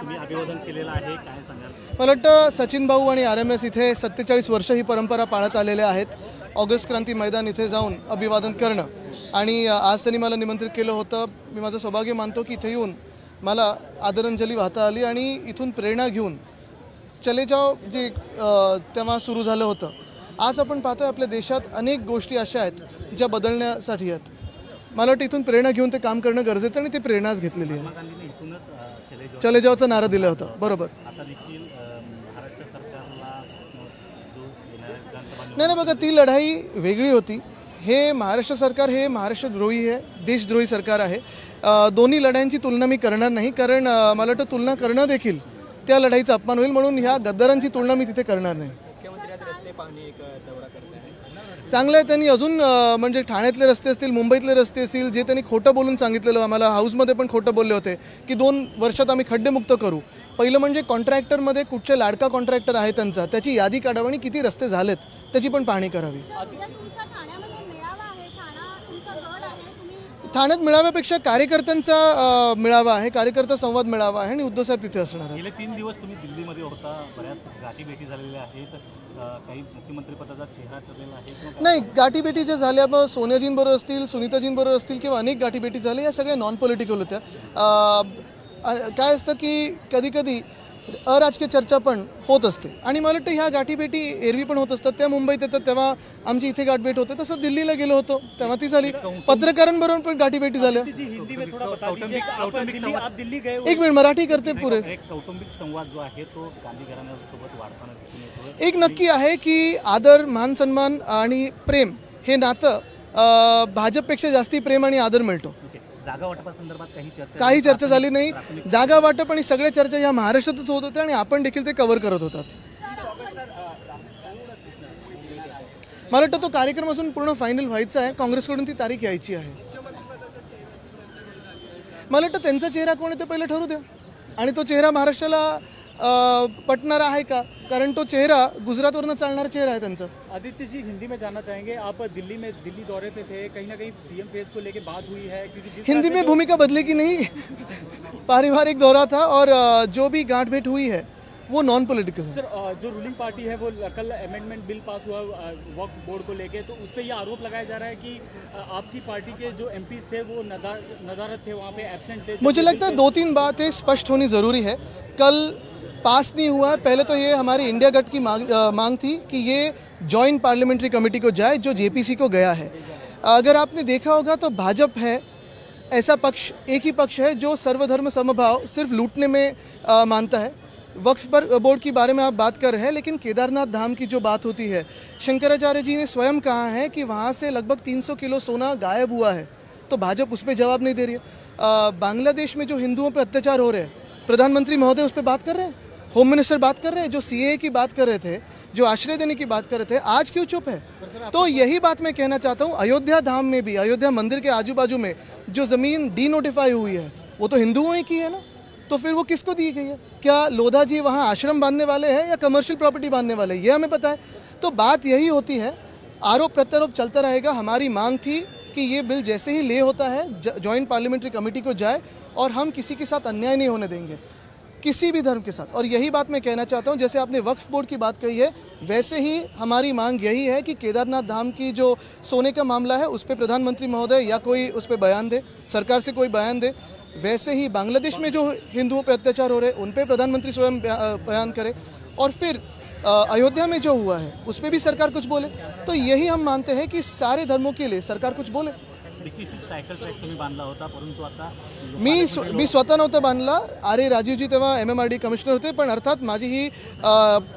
अभिवादन केलेलं आहे काय सांगाल? मला वाटतं सचिन भाऊ आणि आर एम एस इथे सत्तेचाळीस वर्ष ही परंपरा पाळत आलेल्या आहेत. ऑगस्ट क्रांती मैदान इथे जाऊन अभिवादन करणं. आणि आज त्यांनी मला निमंत्रित केलं होतं. मी माझं सौभाग्य मानतो की इथे येऊन मला आदरांजली वाहता आली आणि इथून प्रेरणा घेऊन चले जाओ जे तेव्हा सुरू झालं होतं. आज आपण पाहतोय आपल्या देशात अनेक गोष्टी अशा आहेत ज्या बदलण्यासाठी आहेत. मला वाटतं इथून प्रेरणा घेऊन ते काम करणं गरजेचं आणि ती प्रेरणाच घेतलेली आहे. चले जाओ चले जाओचा नारा दिला होता. बरोबर. नाही नाही बघा ती लढाई वेगळी होती. हे महाराष्ट्र सरकार हे महाराष्ट्रद्रोही आहे देशद्रोही सरकार आहे. दोन्ही लढाईंची तुलना मी करणार नाही कारण मला वाटतं तुलना करणं देखील त्या लढाईचा अपमान होईल म्हणून ह्या गद्दारांची तुलना मी तिथे करणार नाही. चांगलं आहे त्यांनी अजून म्हणजे ठाण्यातले रस्ते असतील मुंबईतले रस्ते असतील जे त्यांनी खोटं बोलून सांगितलेलं आम्हाला हाऊसमध्ये पण खोटं बोलले होते की दोन वर्षात आम्ही खड्डेमुक्त करू. पहिलं म्हणजे कॉन्ट्रॅक्टरमध्ये कुठचे लाडका कॉन्ट्रॅक्टर आहे त्यांचा त्याची यादी काढावी आणि किती रस्ते झालेत त्याची पण पाहणी करावी उद्या तुमचा ठाण्यामध्ये मेळावा आहे ठाणा तुमचा गड आहे तुम्ही ठाण्यात मेळाव्यापेक्षा कार्यकर्त्यांचा मेळावा आहे कार्यकर्ता संवाद मेळावा आहे आणि उद्धवसाहेब तिथे असणार गेले तीन दिवस तुम्ही दिल्लीमध्ये होता बऱ्याच गाठीभेटी झालेल्या आहेत काही चेहरा ठरलेला आहे नाही गाठीभेटी ज्या झाल्या मग सोनियाजींबरोबर असतील सुनीताजींबरोबर असतील किंवा अनेक गाठीभेटी झाल्या या सगळ्या नॉन पॉलिटिकल होत्या काय असतं की कधी कधी अराजकीय चर्चा पण होत असते. आणि मला वाटतं ह्या गाठीभेटी एरवी पण होत असतात. त्या मुंबईत येतात तेव्हा आमची इथे गाठभेट होते. तसं दिल्लीला गेलो होतो तेव्हा ती झाली. पत्रकारांबरोबर पण गाठीभेटी झाल्या. एक मिनिट मराठी करते पुरे. एक कौटुंबिक संवाद जो आहे तो गांधी घराण्यासोबत वाढताना दिसून येतोय एक नक्की आहे की आदर मान सन्मान आणि प्रेम हे नातं भाजपपेक्षा जास्ती प्रेम आणि आदर मिळतो. जागा वाटपासंदर्भात काही चर्चा काही चर्चा झाली नाही. जागा वाटप आणि सगळ्या चर्चा या महाराष्ट्रातच होत होत्या आणि आपण देखील ते कव्हर करत होतात. मला वाटतं तो कार्यक्रम अजून पूर्ण फायनल व्हायचा आहे. काँग्रेसकडून ती तारीख यायची आहे. मला वाटतं त्यांचा चेहरा कोण आहे ते पहिलं ठरू द्या. आणि तो चेहरा महाराष्ट्राला पटणारा आहे का? कारण तो चेहरा गुजरातवरनं चालणारा चेहरा आहे त्यांचा. आदित्य जी हिंदी में जानना चाहेंगे? आप दिल्ली में दिल्ली दौरे पे थे कहीं ना कहीं सीएम फेस को लेके बात हुई है क्योंकि जिस हिंदी में भूमिका बदली की नहीं पारिवारिक दौरा था और जो भी गांठ भेंट हुई है वो नॉन पॉलिटिकल है। सर जो रूलिंग पार्टी है वो कल अमेंडमेंट बिल पास हुआ वक्फ बोर्ड को लेके तो उस पर ये आरोप लगाया जा रहा है कि आपकी पार्टी के जो एमपीज थे वो नदार नदारत थे वहाँ पे एबसेंट थे। मुझे लगता है दो तीन बातें स्पष्ट होनी ज़रूरी है। कल पास नहीं हुआ है। पहले तो ये हमारी इंडिया गट की मांग अ, मांग थी कि ये जॉइंट पार्लियामेंट्री कमेटी को जाए जो जेपीसी को गया है। अगर आपने देखा होगा तो भाजपा है ऐसा पक्ष एक ही पक्ष है जो सर्वधर्म समभाव सिर्फ़ लूटने में अ, मानता है। वक्फ पर बोर्ड के बारे में आप बात कर रहे हैं लेकिन केदारनाथ धाम की जो बात होती है शंकराचार्य जी ने स्वयं कहा है कि वहाँ से लगभग 300 किलो सोना गायब हुआ है तो भाजपा उस पर जवाब नहीं दे रही है। बांग्लादेश में जो हिंदुओं पर अत्याचार हो रहे हैं प्रधानमंत्री महोदय उस पर बात कर रहे हैं? होम मिनिस्टर बात कर रहे हैं जो सीए की बात कर रहे थे जो आश्रय देने की बात कर रहे थे आज क्यों चुप है? तो यही बात मैं कहना चाहता हूँ अयोध्या धाम में भी अयोध्या मंदिर के आजू बाजू में जो ज़मीन डी नोटिफाई हुई है वो तो हिंदुओं ही की है ना? तो फिर वो किसको दी गई है? क्या लोधा जी वहाँ आश्रम बांधने वाले हैं या कमर्शियल प्रॉपर्टी बांधने वाले हैं? ये हमें पता है। तो बात यही होती है आरोप प्रत्यारोप चलता रहेगा। हमारी मांग थी कि ये बिल जैसे ही ले होता है जॉइंट पार्लियामेंट्री कमेटी को जाए और हम किसी के साथ अन्याय नहीं होने देंगे। किसी भी धर्म के साथ। और यही बात मैं कहना चाहता हूँ, जैसे आपने वक्फ बोर्ड की बात कही है, वैसे ही हमारी मांग यही है कि केदारनाथ धाम की जो सोने का मामला है, उस पर प्रधानमंत्री महोदय या कोई उस पर बयान दे, सरकार से कोई बयान दे। वैसे ही बांग्लादेश में जो हिंदुओं पर अत्याचार हो रहे, उन पर प्रधानमंत्री स्वयं बयान करे। और फिर अयोध्या में जो हुआ है, उस पर भी सरकार कुछ बोले। तो यही हम मानते हैं कि सारे धर्मों के लिए सरकार कुछ बोले। सायकल ट्रॅक तुम्ही बांधला होता परंतु आता मी स्व मी स्वतः नव्हतं बांधला. आरे राजीवजी तेव्हा M M R D commissioner होते पण अर्थात माझी ही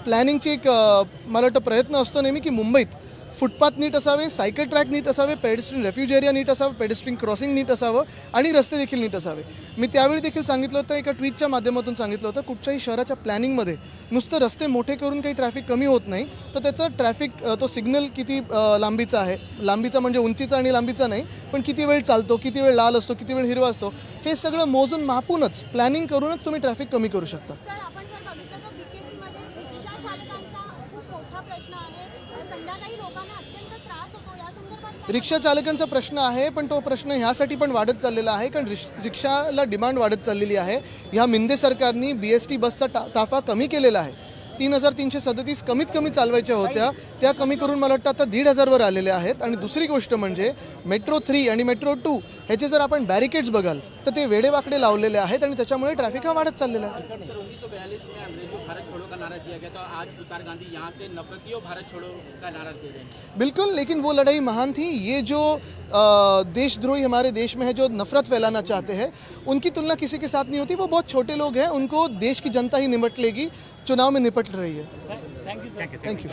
प्लॅनिंगची एक मला वाटतं प्रयत्न असतो नेहमी की मुंबईत फुटपाथ नीट असावे सायकल ट्रॅक नीट असावे पेडेस्ट्रीन रेफ्यूज एरिया नीट असावं पेडेस्ट्रीन क्रॉसिंग नीट असावं आणि रस्ते देखील नीट असावे. मी त्यावेळी देखील सांगितलं होतं एका ट्विटच्या माध्यमातून सांगितलं होतं कुठच्याही शहराच्या प्लॅनिंगमध्ये नुसतं रस्ते मोठे करून काही ट्रॅफिक कमी होत नाही तर त्याचं ट्रॅफिक तो सिग्नल किती लांबीचा आहे लांबीचा म्हणजे उंचीचा आणि लांबीचा नाही पण किती वेळ चालतो किती वेळ लाल असतो किती वेळ हिरवा असतो हे सगळं मोजून मापूनच प्लॅनिंग करूनच तुम्ही ट्रॅफिक कमी करू शकता. सर आपण जर बघितलं तर रिक्षा चालकांचा खूप मोठा प्रश्न आहे संध्याकाळी लोकांना अत्यंत त्रास होतो. या संदर्भात काय रिक्षा चालकांचा प्रश्न आहे पण तो प्रश्न ह्यासाठी पण वाढत चाललेला आहे कारण रिश रिक्षाला डिमांड वाढत चाललेली आहे. ह्या मिंदे सरकारनी बी एस टी बसचा टा ताफा कमी केलेला आहे. तीन हजार तीनशे सदतीस कमीत कमी चालवायच्या होत्या. त्या कमी करून मला वाटतं आता दीड हजारवर आलेल्या आहेत. आणि दुसरी गोष्ट म्हणजे मेट्रो थ्री आणि मेट्रो टू ह्याचे जर आपण बॅरिकेड्स बघाल तर ते वेडेवाकडे लावलेले आहेत आणि त्याच्यामुळे ट्रॅफिक हा वाढत चाललेला आहे. सर उन्नीस सौ बयालीस में अंग्रेज़ों भारत छोड़ो का नारा दिया गया था आज तुषार गांधी यहाँ से नफरतियों भारत छोड़ो का नारा दे रहे हैं? बिल्कुल लेकिन वो लड़ाई महान थी। ये जो देशद्रोही हमारे देश में है जो नफरत फैलाना चाहते हैं उनकी तुलना किसी के साथ नहीं होती। वो बहुत छोटे लोग हैं उनको देश की जनता ही निपट लेगी चुनाव में निपट रही है। Thank you